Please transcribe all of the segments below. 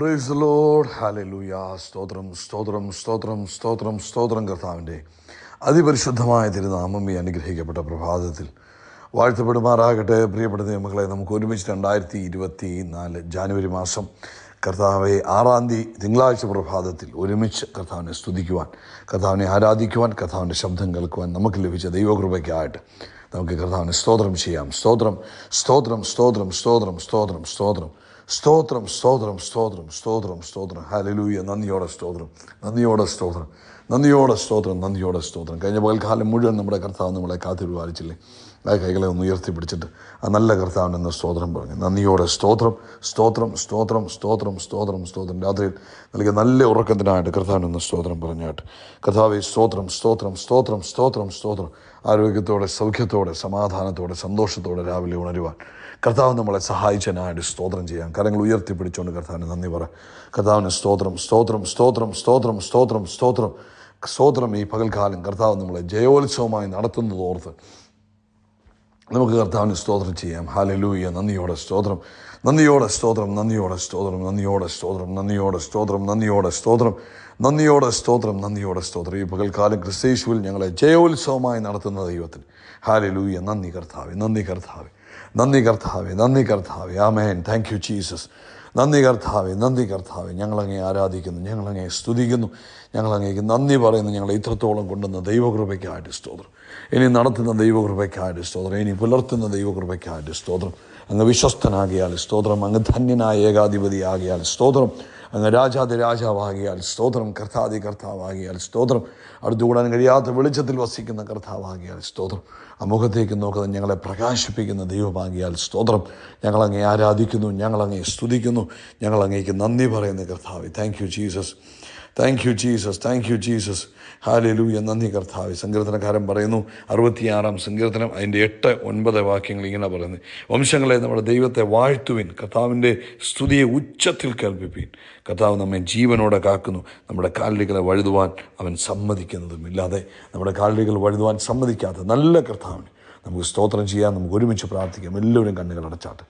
Price load hallelujah സ്തോത്രം സ്തോത്രം സ്തോത്രം സ്തോത്രം സ്തോത്രം കർത്താവിന്റെ അതിപരിശുദ്ധമായ തിരുനാമം ഈ അനുഗ്രഹിക്കപ്പെട്ട പ്രഭാതത്തിൽ വാഴ്ത്തപ്പെടുമാറാകട്ടെ. പ്രിയപ്പെട്ട നിയമങ്ങളെ നമുക്ക് ഒരുമിച്ച് രണ്ടായിരത്തി ഇരുപത്തി നാല് ജാനുവരി മാസം കർത്താവെ ആറാം തീയതി തിങ്കളാഴ്ച പ്രഭാതത്തിൽ ഒരുമിച്ച് കർത്താവിനെ സ്തുതിക്കുവാൻ കർത്താവിനെ ആരാധിക്കുവാൻ കർത്താവിന്റെ ശബ്ദം കേൾക്കുവാൻ നമുക്ക് ലഭിച്ച ദൈവകൃപയ്ക്കായിട്ട് നമുക്ക് കർത്താവിനെ സ്തോത്രം ചെയ്യാം. സ്തോത്രം സ്തോത്രം സ്തോത്രം സ്തോത്രം സ്തോത്രം സ്തോത്രം. സ്തോത്രം സ്തോത്രം സ്തോത്രം സ്തോത്രം സ്തോത്രം. ഹലലൂയ നന്ദിയോടെ സ്തോത്രം. നന്ദിയോടെ സ്തോത്രം. നന്ദിയോടെ സ്തോത്രം. നന്ദിയോടെ സ്തോത്രം. കഴിഞ്ഞ പകൽക്കാലം മുഴുവൻ നമ്മുടെ കർത്താവ് നമ്മളെ കാത്തിരുവാരിച്ചില്ലേ? ആ കൈകളെ ഒന്ന് ഉയർത്തിപ്പിടിച്ചിട്ട് ആ നല്ല കർത്താവിനെന്ന് സ്തോത്രം പറഞ്ഞു നന്ദിയോടെ സ്തോത്രം സ്തോത്രം സ്തോത്രം സ്തോത്രം സ്തോത്രം സ്തോത്രം രാത്രിയിൽ നൽകിയ നല്ല ഉറക്കത്തിനായിട്ട് കർത്താവിനെന്ന് സ്തോത്രം പറഞ്ഞാട്ട് കർത്താവെ സ്തോത്രം സ്തോത്രം സ്തോത്രം സ്തോത്രം സ്തോത്രം ആരോഗ്യത്തോടെ സൗഖ്യത്തോടെ സമാധാനത്തോടെ സന്തോഷത്തോടെ രാവിലെ ഉണരുവാൻ കർത്താവ് നമ്മളെ സഹായിച്ചതിനായിട്ട് സ്തോത്രം ചെയ്യാം കരങ്ങൾ ഉയർത്തിപ്പിടിച്ചുകൊണ്ട് കർത്താവിന് നന്ദി പറ കർത്താവിന് സ്തോത്രം സ്തോത്രം സ്തോത്രം സ്തോത്രം സ്തോത്രം സ്തോത്രം സ്തോത്രം ഈ പകൽക്കാലം കർത്താവ് നമ്മളെ ജയോത്സവമായി നടത്തുന്നത് ഓർത്ത് നമുക്ക് കർത്താവിന് സ്തോത്രം ചെയ്യാം. ഹാലലൂയ നന്ദിയോടെ സ്തോത്രം. നന്ദിയോടെ സ്തോത്രം. നന്ദിയോടെ സ്തോത്രം. നന്ദിയോടെ സ്തോത്രം. നന്ദിയോടെ സ്തോത്രം. നന്ദിയോടെ സ്തോത്രം. നന്ദിയോടെ സ്തോത്രം. നന്ദിയോടെ സ്തോത്രം. ഈ പകൽക്കാലം ക്രിസ്തേശുവിൽ ഞങ്ങളെ ജയോത്സവമായി നടത്തുന്ന ദൈവത്തിന്. ഹാലലൂയ നന്ദി കർത്താവെ. നന്ദി കർത്താവെ. നന്ദി കർത്താവെ. നന്ദി കർത്താവെ. ആമേൻ. താങ്ക് യു ജീസസ് നന്ദി കർത്താവെ. നന്ദി കർത്താവെ. ഞങ്ങളങ്ങേ ആരാധിക്കുന്നു. ഞങ്ങളങ്ങേ സ്തുതിക്കുന്നു. ഞങ്ങളങ്ങേക്ക് നന്ദി പറയുന്നു. ഞങ്ങളെ ഇത്രത്തോളം കൊണ്ടുവന്ന ദൈവകൃപയ്ക്കായിട്ട് സ്തോത്രം. ഇനി നടത്തുന്ന ദൈവകൃപയ്ക്കായിട്ട് സ്തോത്രം. ഇനി പുലർത്തുന്ന ദൈവകൃപയ്ക്കായിട്ട് സ്തോത്രം. അങ്ങ് വിശ്വസ്തനാകിയാൽ സ്തോത്രം. അങ്ങ് ധന്യനായ ഏകാധിപതിയാകിയാൽ സ്തോത്രം. അങ്ങ് രാജാതി രാജാവാകിയാൽ സ്തോത്രം. കർത്താതി കർത്താവാകിയാൽ സ്തോത്രം. അടുത്തുകൂടാൻ കഴിയാത്ത വെളിച്ചത്തിൽ വസിക്കുന്ന കർത്താവാകിയാൽ സ്തോത്രം. ആ മുഖത്തേക്ക് നോക്കുന്നത് ഞങ്ങളെ പ്രകാശിപ്പിക്കുന്ന ദൈവമാകിയാൽ സ്തോത്രം. ഞങ്ങളങ്ങേ ആരാധിക്കുന്നു. ഞങ്ങളങ്ങേ സ്തുതിക്കുന്നു. ഞങ്ങളങ്ങേക്ക് നന്ദി പറയുന്ന കർത്താവ്. Thank you Jesus thank you Jesus thank you Jesus hallelujah നന്ദി കർത്താവ്. സങ്കീർത്തനക്കാരൻ പറയുന്നു അറുപത്തിയാറാം സങ്കീർത്തനം അതിന്റെ എട്ട് ഒൻപത് വാക്യങ്ങൾ ഇങ്ങനെ പറയുന്നത് വംശങ്ങളെ നമ്മുടെ ദൈവത്തെ വാഴ്ത്തുവിൻ. കർത്താവിന്റെ സ്തുതിയെ ഉച്ചത്തിൽ കേൾപ്പിപ്പീൻ. കർത്താവ് നമ്മെ ജീവനോടെ കാക്കുന്നു. നമ്മുടെ കാലികളെ വഴുതുവാൻ അവൻ സമ്മതിക്കുന്നതും ഇല്ലാതെ നമ്മുടെ കാലികൾ വഴുതുവാൻ സമ്മതിക്കാത്ത നല്ല കർത്താവിന് നമുക്ക് സ്തോത്രം ചെയ്യാം. നമുക്ക് ഒരുമിച്ച് പ്രാർത്ഥിക്കാം. എല്ലാവരും കണ്ണുകൾ അടച്ചാട്ടെ.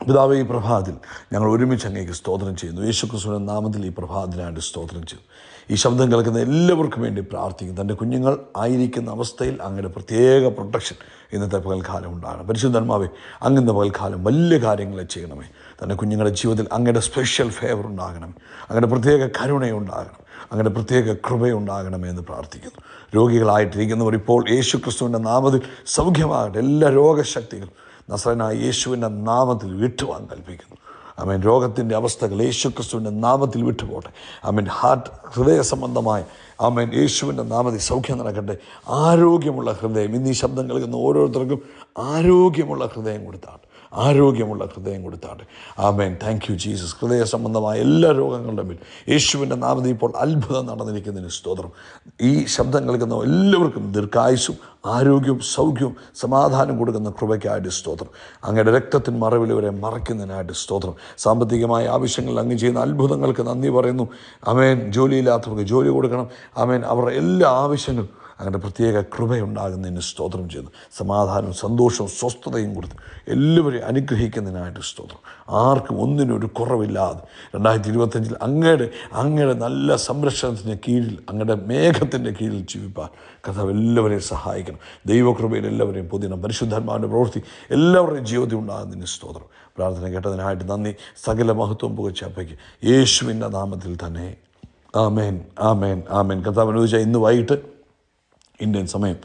പിതാവ് ഈ പ്രഭാതത്തിൽ ഞങ്ങൾ ഒരുമിച്ച് അങ്ങേക്ക് സ്തോത്രം ചെയ്യുന്നു. യേശുക്രിസ്തുവിന്റെ നാമത്തിൽ ഈ പ്രഭാതത്തിനായിട്ട് സ്തോത്രം ചെയ്യുന്നു. ഈ ശബ്ദം കേൾക്കുന്ന എല്ലാവർക്കും വേണ്ടി പ്രാർത്ഥിക്കും തന്റെ കുഞ്ഞുങ്ങൾ ആയിരിക്കുന്ന അവസ്ഥയിൽ അങ്ങയുടെ പ്രത്യേക പ്രൊട്ടക്ഷൻ ഇന്നത്തെ പകൽക്കാലം ഉണ്ടാകണം. പരിശുദ്ധന്മാവെ അങ്ങുന്ന പകൽക്കാലം വലിയ കാര്യങ്ങളെ ചെയ്യണമേ. തന്റെ കുഞ്ഞുങ്ങളുടെ ജീവിതത്തിൽ അങ്ങയുടെ സ്പെഷ്യൽ ഫേവർ ഉണ്ടാകണം അങ്ങയുടെ പ്രത്യേക കരുണയുണ്ടാകണം അങ്ങനെ പ്രത്യേക കൃപയുണ്ടാകണമേ എന്ന് പ്രാർത്ഥിക്കുന്നു. രോഗികളായിട്ടിരിക്കുന്നവർ ഇപ്പോൾ യേശു ക്രിസ്തുവിന്റെ നാമത്തിൽ സൗഖ്യമാകട്ടെ. എല്ലാ രോഗശക്തികളും നസ്രനായ യേശുവിന്റെ നാമത്തിൽ വിട്ടുവാൻ കൽപ്പിക്കുന്നു. ആമേൻ. രോഗത്തിന്റെ അവസ്ഥകൾ യേശു ക്രിസ്തുവിന്റെ നാമത്തിൽ വിട്ടുപോട്ടെ ആമേൻ. ഹാർട്ട് ഹൃദയ സംബന്ധമായ ആമേൻ യേശുവിന്റെ നാമത്തിൽ സൗഖ്യം നടക്കട്ടെ. ആരോഗ്യമുള്ള ഹൃദയം. ഇന്ന് ഈ ശബ്ദം കേൾക്കുന്ന ഓരോരുത്തർക്കും ആരോഗ്യമുള്ള ഹൃദയം കൊടുത്താണ് ആരോഗ്യമുള്ള ഹൃദയം കൊടുത്താട്ടെ. ആമേൻ. താങ്ക് യു ജീസസ് ഹൃദയ സംബന്ധമായ എല്ലാ രോഗങ്ങളുടെ മേൽ യേശുവിന്റെ നാമത്തിൽ ഇപ്പോൾ അത്ഭുതം നടന്നിരിക്കുന്നതിന് സ്തോത്രം. ഈ ശബ്ദം കേൾക്കുന്ന എല്ലാവർക്കും ദീർഘായുസും ആരോഗ്യവും സൗഖ്യവും സമാധാനം കൊടുക്കുന്ന കൃപയ്ക്കായിട്ട് സ്തോത്രം. അങ്ങയുടെ രക്തത്തിന് മറവിലവരെ മറയ്ക്കുന്നതിനായിട്ട് സ്തോത്രം. സാമ്പത്തികമായ ആവശ്യങ്ങളിൽ അങ്ങ് ചെയ്യുന്ന അത്ഭുതങ്ങൾക്ക് നന്ദി പറയുന്നു. അമേൻ ജോലിയില്ലാത്തവർക്ക് ജോലി കൊടുക്കണം. അമേൻ അവരുടെ എല്ലാ ആവശ്യങ്ങളും അങ്ങനെ പ്രത്യേക കൃപയുണ്ടാകുന്നതിന് സ്തോത്രം ചെയ്യുന്നു. സമാധാനവും സന്തോഷവും സ്വസ്ഥതയും കൊടുത്ത് എല്ലാവരെയും അനുഗ്രഹിക്കുന്നതിനായിട്ട് സ്തോത്രം. ആർക്കും ഒന്നിനും ഒരു കുറവില്ലാതെ രണ്ടായിരത്തി ഇരുപത്തഞ്ചിൽ അങ്ങയുടെ അങ്ങയുടെ നല്ല സംരക്ഷണത്തിന്റെ കീഴിൽ അങ്ങയുടെ മേഘത്തിന്റെ കീഴിൽ ജീവിപ്പാൻ കഥ എല്ലാവരെയും സഹായിക്കണം. ദൈവകൃപയിൽ എല്ലാവരെയും പൊതിയണം പരിശുദ്ധാത്മാവിന്റെ പ്രവൃത്തി എല്ലാവരുടെയും ജീവിതത്തിൽ ഉണ്ടാകുന്നതിന് സ്തോത്രം. പ്രാർത്ഥന കേട്ടതിനായിട്ട് നന്ദി. സകല മഹത്വം പുകച്ച അപ്പയ്ക്ക്. യേശുവിന്റെ നാമത്തിൽ തന്നെ. ആമേൻ ആമേൻ ആമേൻ. കർത്താവ് ഇന്ന് വൈകിട്ട് ഇന്ത്യൻ സമയം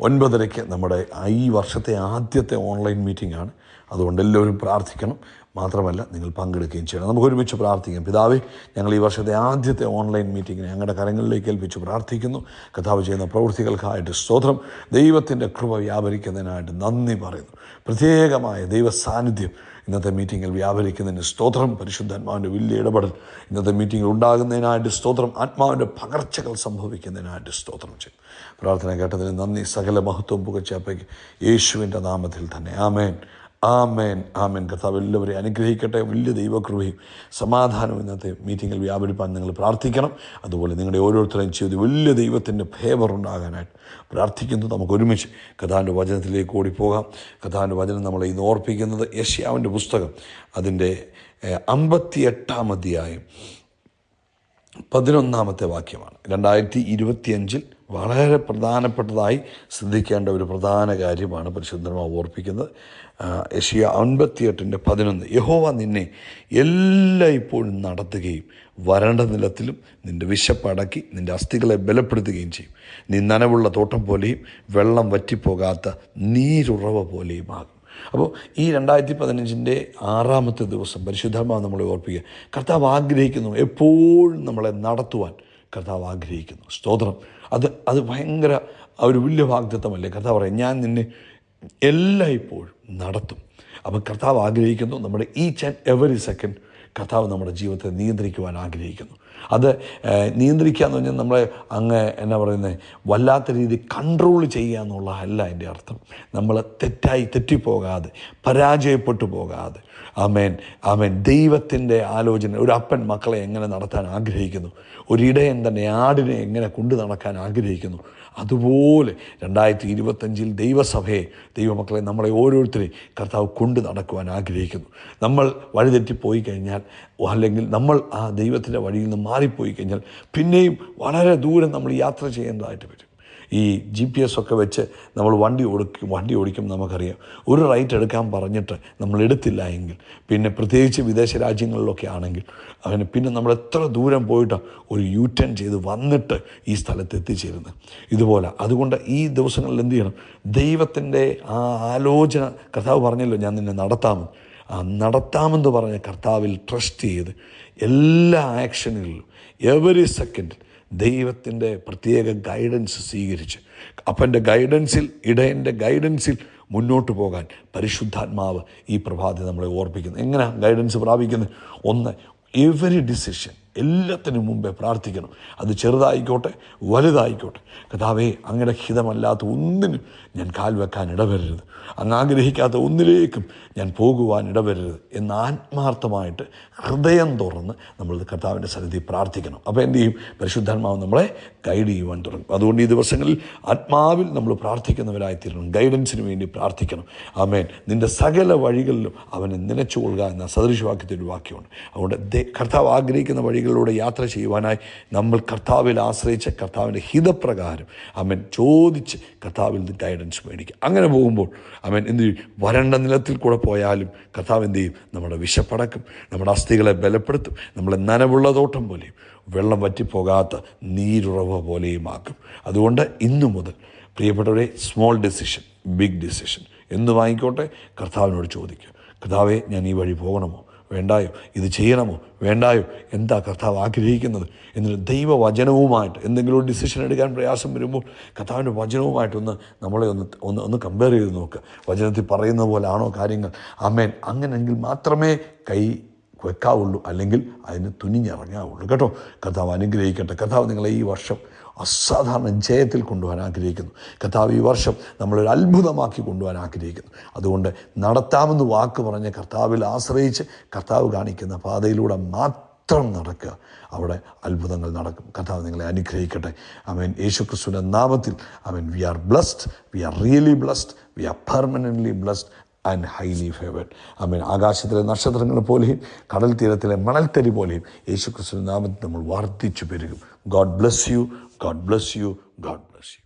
ഒൻപതരയ്ക്ക് നമ്മുടെ ഈ വർഷത്തെ ആദ്യത്തെ ഓൺലൈൻ മീറ്റിംഗ് ആണ് അതുകൊണ്ട് എല്ലാവരും പ്രാർത്ഥിക്കണം. മാത്രമല്ല നിങ്ങൾ പങ്കെടുക്കുകയും ചെയ്യണം. നമുക്ക് ഒരുമിച്ച് പ്രാർത്ഥിക്കാം. പിതാവേ ഞങ്ങൾ ഈ വർഷത്തെ ആദ്യത്തെ ഓൺലൈൻ മീറ്റിംഗിനെ ഞങ്ങളുടെ കരങ്ങളിലേക്ക് ഏൽപ്പിച്ച് പ്രാർത്ഥിക്കുന്നു. കഥാവ് ചെയ്യുന്ന പ്രവൃത്തികൾക്കായിട്ട് സ്തോത്രം. ദൈവത്തിന്റെ കൃപ വ്യാപരിക്കുന്നതിനായിട്ട് നന്ദി പറയുന്നു. പ്രത്യേകമായ ദൈവ സാന്നിധ്യം ഇന്നത്തെ മീറ്റിങ്ങിൽ വ്യാപരിക്കുന്നതിന് സ്തോത്രം. പരിശുദ്ധാത്മാവിന്റെ വലിയ ഇടപെടൽ ഇന്നത്തെ മീറ്റിങ്ങിൽ ഉണ്ടാകുന്നതിനായിട്ട് സ്തോത്രം. ആത്മാവിന്റെ പകർച്ചകൾ സംഭവിക്കുന്നതിനായിട്ട് സ്തോത്രം ചെയ്യും. പ്രാർത്ഥന കേട്ടതിന് നന്ദി. സകല മഹത്വം പുകച്ചപ്പയ്ക്ക് യേശുവിന്റെ നാമത്തിൽ തന്നെ. ആമേൻ. ആമേൻ ആമേൻ. കർത്താവ് എല്ലാവരെയും അനുഗ്രഹിക്കട്ടെ. വലിയ ദൈവകൃപയും സമാധാനവും ഇന്നത്തെ മീറ്റിങ്ങിൽ വ്യാപരിപ്പാൻ നിങ്ങൾ പ്രാർത്ഥിക്കണം. അതുപോലെ നിങ്ങളുടെ ഓരോരുത്തരെയും ചെയ്ത് വലിയ ദൈവത്തിന്റെ ഫേവർ ഉണ്ടാകാനായിട്ട് പ്രാർത്ഥിക്കുന്നു. നമുക്ക് ഒരുമിച്ച് കഥാന്റെ വചനത്തിലേക്ക് ഓടിപ്പോകാം. കഥാന്റെ വചനം നമ്മളെ ഇന്ന് ഓർപ്പിക്കുന്നത് യഷ്യാവിന്റെ പുസ്തകം അതിന്റെ അമ്പത്തി എട്ടാം അധ്യായം പതിനൊന്നാമത്തെ വാക്യമാണ്. രണ്ടായിരത്തി ഇരുപത്തിയഞ്ചിൽ വളരെ പ്രധാനപ്പെട്ടതായി ശ്രദ്ധിക്കേണ്ട ഒരു പ്രധാന കാര്യമാണ് പരിശുദ്ധമാവ് ഓർപ്പിക്കുന്നത്. യഷിയ അൻപത്തിയെട്ടിന്റെ പതിനൊന്ന്. യഹോവ നിന്നെ എല്ലായ്പ്പോഴും നടത്തുകയും വരണ്ട നിലത്തിലും നിന്റെ വിശപ്പടക്കി നിന്റെ അസ്ഥികളെ ബലപ്പെടുത്തുകയും ചെയ്യും. നീ നനവുള്ള തോട്ടം പോലെയും വെള്ളം വറ്റിപ്പോകാത്ത നീരുറവ പോലെയും ആകും. അപ്പോൾ ഈ രണ്ടായിരത്തി പതിനഞ്ചിന്റെ ആറാമത്തെ ദിവസം പരിശുദ്ധമാവ് നമ്മളെ ഓർപ്പിക്കുക. കർത്താവ് ആഗ്രഹിക്കുന്നു എപ്പോഴും നമ്മളെ നടത്തുവാൻ. കർത്താവ് ആഗ്രഹിക്കുന്നു. സ്തോത്രം. അത് അത് ഭയങ്കര ഒരു വലിയ വാഗ്ദത്തമല്ലേ? കർത്താവ് പറയാം ഞാൻ നിന്നെ എല്ലായ്പ്പോഴും നടത്തും. അപ്പം കർത്താവ് ആഗ്രഹിക്കുന്നു നമ്മുടെ ഈച്ച് ആൻഡ് എവറി സെക്കൻഡ് കർത്താവ് നമ്മുടെ ജീവിതത്തെ നിയന്ത്രിക്കുവാൻ ആഗ്രഹിക്കുന്നു. അത് നിയന്ത്രിക്കുക എന്ന് പറഞ്ഞാൽ നമ്മളെ അങ്ങ് എന്നാ പറയുന്നത് വല്ലാത്ത രീതി കൺട്രോൾ ചെയ്യുക എന്നുള്ള അല്ല എന്റെ അർത്ഥം. നമ്മൾ തെറ്റായി തെറ്റിപ്പോകാതെ പരാജയപ്പെട്ടു പോകാതെ ആമേൻ ആമേൻ. ദൈവത്തിന്റെ ആലോചന ഒരു അപ്പൻ മക്കളെ എങ്ങനെ നടത്താൻ ആഗ്രഹിക്കുന്നു? ഒരിടയൻ തന്നെ ആടിനെ എങ്ങനെ കൊണ്ടു നടക്കാൻ ആഗ്രഹിക്കുന്നു? അതുപോലെ രണ്ടായിരത്തി ഇരുപത്തഞ്ചിൽ ദൈവസഭയെ ദൈവമക്കളെ നമ്മളെ ഓരോരുത്തരെയും കർത്താവ് കൊണ്ടു നടക്കുവാൻ ആഗ്രഹിക്കുന്നു. നമ്മൾ വഴിതെറ്റിപ്പോയി കഴിഞ്ഞാൽ അല്ലെങ്കിൽ നമ്മൾ ആ ദൈവത്തിന്റെ വഴിയിൽ നിന്ന് മാറിപ്പോയി കഴിഞ്ഞാൽ പിന്നെയും വളരെ ദൂരം നമ്മൾ യാത്ര ചെയ്യേണ്ടതായിട്ട് വരും. ഈ ജി പി എസ് ഒക്കെ വെച്ച് നമ്മൾ വണ്ടി ഓടിക്കും വണ്ടി ഓടിക്കും നമുക്കറിയാം. ഒരു റൈറ്റ് എടുക്കാൻ പറഞ്ഞിട്ട് നമ്മൾ എടുത്തില്ല എങ്കിൽ പിന്നെ പ്രത്യേകിച്ച് വിദേശ രാജ്യങ്ങളിലൊക്കെ ആണെങ്കിൽ അവന് പിന്നെ നമ്മൾ എത്ര ദൂരം പോയിട്ട് ഒരു യു ടേൺ ചെയ്ത് വന്നിട്ട് ഈ സ്ഥലത്ത് എത്തിച്ചേരുന്നത് ഇതുപോലെ. അതുകൊണ്ട് ഈ ദിവസങ്ങളിൽ എന്ത് ചെയ്യണം? ദൈവത്തിന്റെ ആ ആലോചന കർത്താവ് പറഞ്ഞല്ലോ ഞാൻ നിന്നെ നടത്താമെന്ന്. ആ നടത്താമെന്ന് പറഞ്ഞ കർത്താവിൽ ട്രസ്റ്റ് ചെയ്ത് എല്ലാ ആക്ഷനിലും എവറി സെക്കൻഡിൽ ദൈവത്തിന്റെ പ്രത്യേക ഗൈഡൻസ് സ്വീകരിച്ച് അപ്പന്റെ ഗൈഡൻസിൽ ഇടയന്റെ ഗൈഡൻസിൽ മുന്നോട്ട് പോകാൻ പരിശുദ്ധാത്മാവ് ഈ പ്രഭാതി നമ്മളെ ഓർപ്പിക്കുന്നു. എങ്ങനെ ഗൈഡൻസ് പ്രാപിക്കുന്നത്? ഒന്ന് എവറി ഡിസിഷൻ എല്ലാത്തിനും മുമ്പേ പ്രാർത്ഥിക്കണം. അത് ചെറുതായിക്കോട്ടെ വലുതായിക്കോട്ടെ. കഥാവേ അങ്ങയുടെ ഹിതമല്ലാത്ത ഒന്നിനും ഞാൻ കാൽ വെക്കാൻ ഇടവരരുത്. അങ്ങ് ആഗ്രഹിക്കാത്ത ഒന്നിലേക്കും ഞാൻ പോകുവാൻ ഇടവരരുത് എന്ന് ആത്മാർത്ഥമായിട്ട് ഹൃദയം തുറന്ന് നമ്മൾ കർത്താവിന്റെ സന്നിധി പ്രാർത്ഥിക്കണം. അപ്പോൾ എന്ത് ചെയ്യും? പരിശുദ്ധാത്മാവ് നമ്മളെ ഗൈഡ് ചെയ്യുവാൻ തുടങ്ങും. അതുകൊണ്ട് ഈ ദിവസങ്ങളിൽ ആത്മാവിൽ നമ്മൾ പ്രാർത്ഥിക്കുന്നവരായിത്തീരണം. ഗൈഡൻസിന് വേണ്ടി പ്രാർത്ഥിക്കണം. ആമേൻ. നിന്റെ സകല വഴികളിലും അവനെ നനച്ചുകൊള്ളുക എന്ന സദൃശവാക്യത്തിന്റെ വാക്യമുണ്ട്. അതുകൊണ്ട് കർത്താവ് ആഗ്രഹിക്കുന്ന വഴികളിലൂടെ യാത്ര ചെയ്യുവാനായി നമ്മൾ കർത്താവിൽ ആശ്രയിച്ച കർത്താവിന്റെ ഹിതപ്രകാരം അവൻ ചോദിച്ച് കർത്താവിൽ നിന്ന് ഗൈഡൻസ് മേടിക്കുക. അങ്ങനെ പോകുമ്പോൾ അവൻ എന്ത് വരണ്ട നിലത്തിൽ കൂടെ പോയാലും കർത്താവ് എന്ത് ചെയ്യും? നമ്മുടെ വിശപ്പടക്കും. നമ്മുടെ അസ്ഥികളെ ബലപ്പെടുത്തും. നമ്മളെ നനവുള്ള തോട്ടം പോലെയും വെള്ളം വറ്റിപ്പോകാത്ത നീരുറവ പോലെയുമാക്കും. അതുകൊണ്ട് ഇന്നു മുതൽ പ്രിയപ്പെട്ടവരെ സ്മോൾ ഡെസിഷൻ ബിഗ് ഡെസിഷൻ എന്ന് വാങ്ങിക്കോട്ടെ? കർത്താവിനോട് ചോദിക്കുക. കർത്താവെ ഞാൻ ഈ വഴി പോകണമോ? വേണ്ടായോ? ഇത് ചെയ്യണമോ? വേണ്ടായോ? എന്താ കർത്താവ് ആഗ്രഹിക്കുന്നത്? എന്നിട്ട് ദൈവവചനവുമായിട്ട് എന്തെങ്കിലും ഒരു ഡിസിഷൻ എടുക്കാൻ പ്രയാസം വരുമ്പോൾ കർത്താവിന്റെ വചനവുമായിട്ടൊന്ന് നമ്മളെ ഒന്ന് ഒന്ന് ഒന്ന് കമ്പയർ ചെയ്ത് നോക്കുക വചനത്തിൽ പറയുന്ന പോലെ ആണോ കാര്യങ്ങൾ? അമ്മേൻ അങ്ങനെങ്കിൽ മാത്രമേ കൈ വെക്കാവുള്ളൂ. അല്ലെങ്കിൽ അതിന് തുനിഞ്ഞിറങ്ങാവുള്ളൂ കേട്ടോ? കഥാവ് അനുഗ്രഹിക്കട്ടെ. കഥാവ് നിങ്ങളെ ഈ വർഷം അസാധാരണ ജയത്തിൽ കൊണ്ടുപോകാൻ ആഗ്രഹിക്കുന്നു. കർത്താവ് ഈ വർഷം നമ്മളൊരു അത്ഭുതമാക്കി കൊണ്ടുപോകാൻ ആഗ്രഹിക്കുന്നു. അതുകൊണ്ട് നടത്താമെന്ന് വാക്ക് പറഞ്ഞ് കർത്താവിൽ ആശ്രയിച്ച് കർത്താവ് കാണിക്കുന്ന പാതയിലൂടെ മാത്രം നടക്കുക. അവിടെ അത്ഭുതങ്ങൾ നടക്കും. കർത്താവ് നിങ്ങളെ അനുഗ്രഹിക്കട്ടെ. അവൻ യേശുക്രിസ്തുവിന്റെ നാമത്തിൽ. അവൻ we are blessed. We are really blessed. We are permanently blessed. And highly favoured amen ആകാശത്തിലെ നക്ഷത്രങ്ങൾ പോലെയും കടൽ തീരത്തിലെ മണൽത്തരി പോലെയും യേശു ക്രിസ്തു നാമത്തിൽ നമ്മൾ വർദ്ധിച്ചു പെരുകും. God bless you God bless you God bless you